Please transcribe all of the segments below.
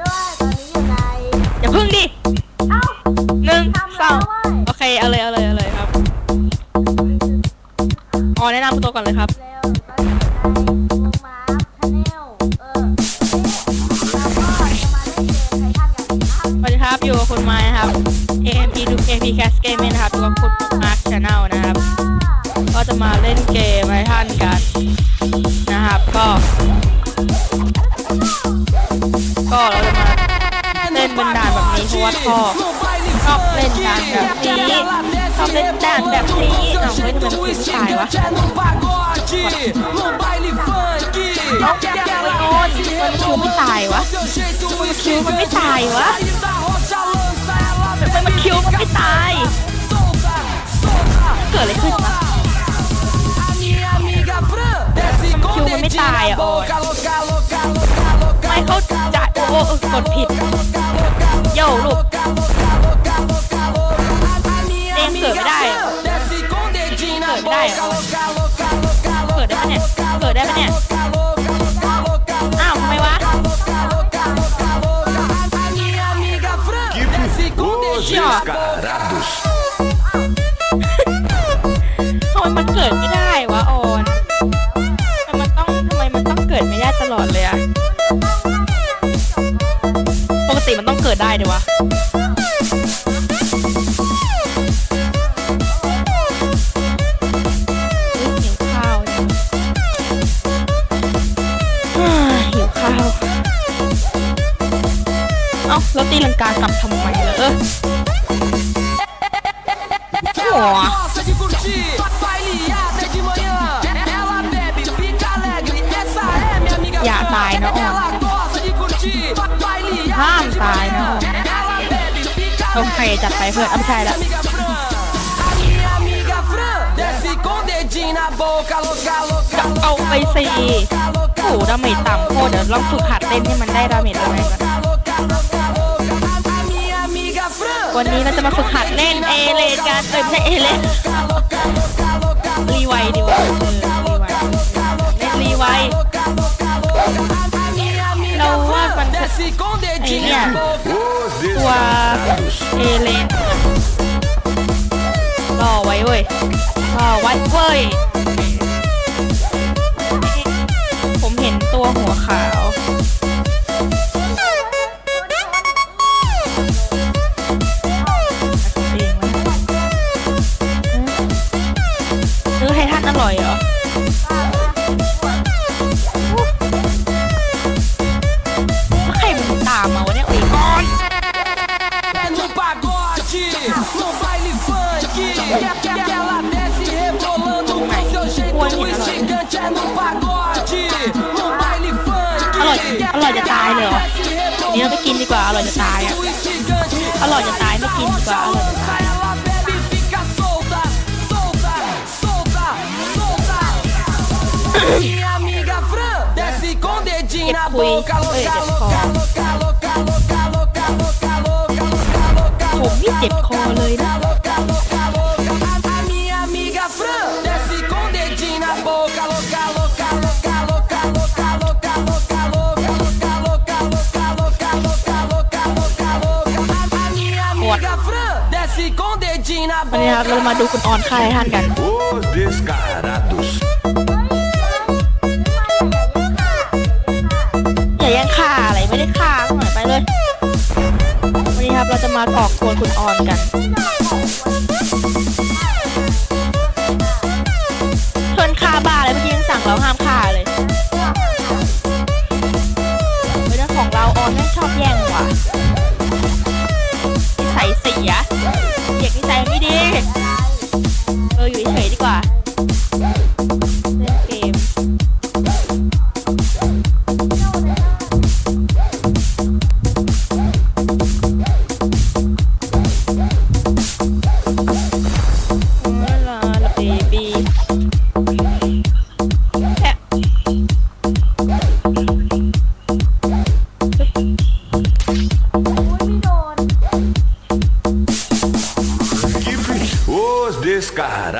ด้วยตอนนี้อยู่ในอย่าพึ่งดิเอ้าหนึ่งทำสแล้อวงเว้ยโอเคเอาเลยเอาเลยเอาเลยครับอ๋อแนะนำตัวก่อนเลยครับ เอบเล่นด่านแบบนี้อ้าเฮ้ยทำไมมันคิวตายวะเอาแกไปโอนมันคิวไม่ตายวะคิวมันไม่ตายวะทำไมมันคิวมันไม่ตาย เกิดอะไรขึ้นวะ A minha amiga Fran desce com Kill มันไม่ตายอะ boca, louca, louca, louca, louca. ไม่เข้าใจโอ้กดผิด โย่ลูก ได้ปะเนี่ย อ้าวทำไมวะ A minha amiga Fran desce com Os dedinho na boca. descarados. ทำไมมันเกิดไม่ได้วะออนทำไมมันต้องทำไมมันต้องเกิดไม่ได้ตลอดเลยอะปกติมันต้องเกิดได้ดิวะ แล้วตีลังกากลับทำไมเหรอหัอย่าตายนะออนห้ามตายนะออนโอใครจัดไปเพื่อนอ้ำใช่และจับเอาไปสี่โอ้ดาเมจต่ำโคตรเดี๋ยวลองฝึกหัดเต้นให้มันได้ดาเมจอะไหรแบน วันนี้เราจะมาฝึกหัดเล่นเอเลนกันเอ้ยไม่ใช่เอเลนรีไวดีกว่าเออรีไวเล่นรีไวเราว่ามัน desce com dedinho Aí, na ó. boca. Os ตัวเอเลนรอไว้เว้ยรอไว้เว้ยผมเห็นตัวหัวขาว É no pagode, no baile funk. อร่อยอร่อยจะตายเลยเหรอ Desce นี่เราไปกินดีกว่าอร่อยจะตายอะ rebolando instigante. อร่อยจะตายไม่กินดีกว่าอร่อยจะตาย Ela bebe e fica solta, solta, solta, solta. Minha amiga Fran desce com dedinho na Oi, boca. oi, Louca, desce louca, fora. louca, louca, louca, louca, louca, louca, louca, louca. ผมนี่เจ็บคอเลยนะ louca, louca, วันนี้ครับ boca. เรามาดูคุณออนค่ายท่านกัน Os descarados. อย่าแย่งฆ่าอะไรไม่ได้ฆ่าหน่อยไปเลย วันนี้ครับเราจะมาออกกวนคุณออนกัน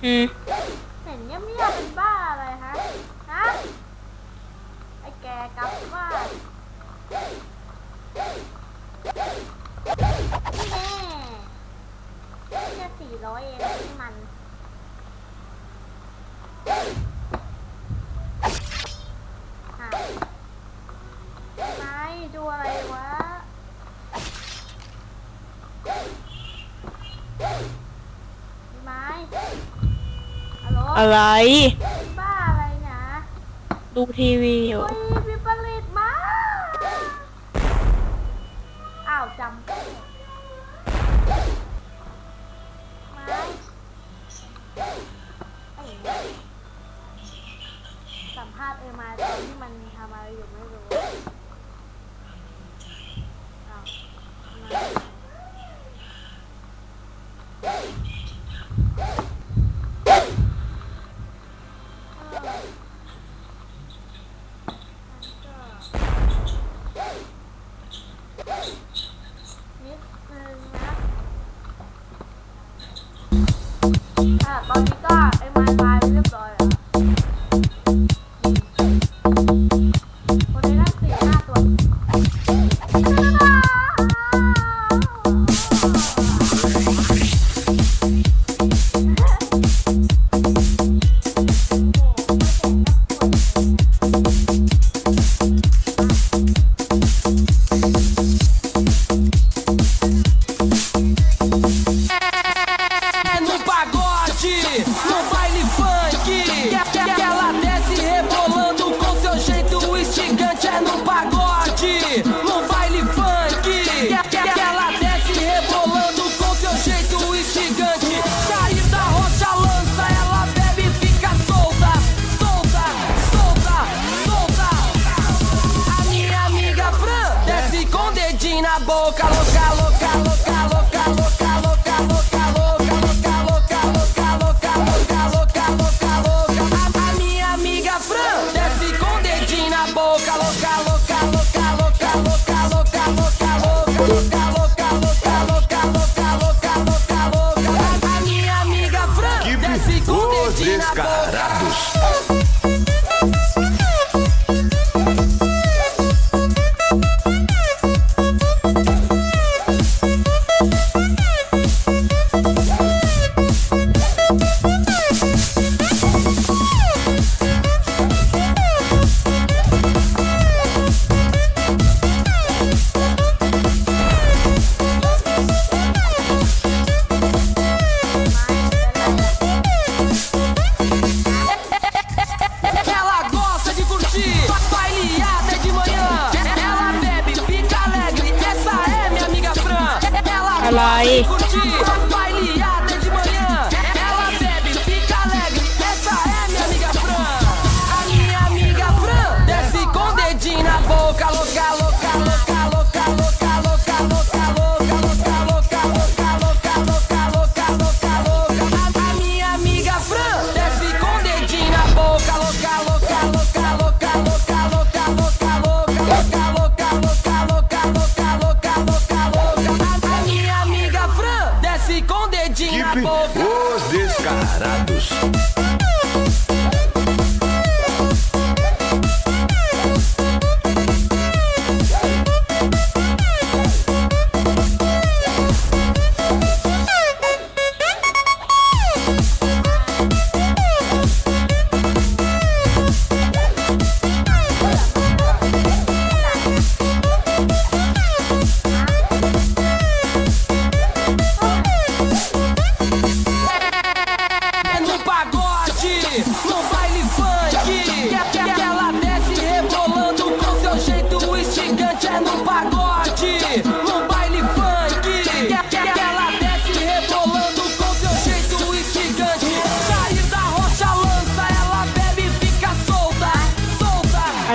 Hmm. อะไร บ้าอะไรนะดูทีวีอยู่พี่ผลิตมาอ้าวจำไม่สัมภาษณ์เอมาตอที่มันทำอะไรอยู่ไม่รู้ boca. อะไร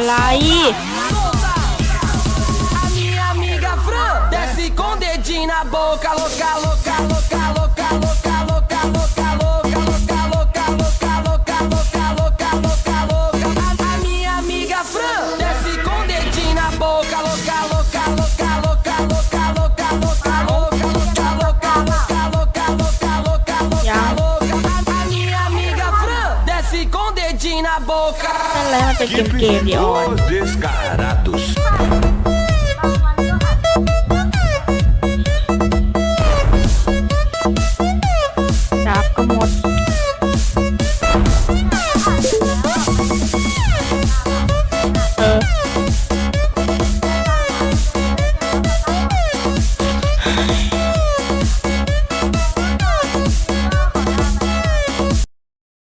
Fala aí! A minha amiga Fran desce com dedinho na boca, louca, louca. sei que. Os descarados.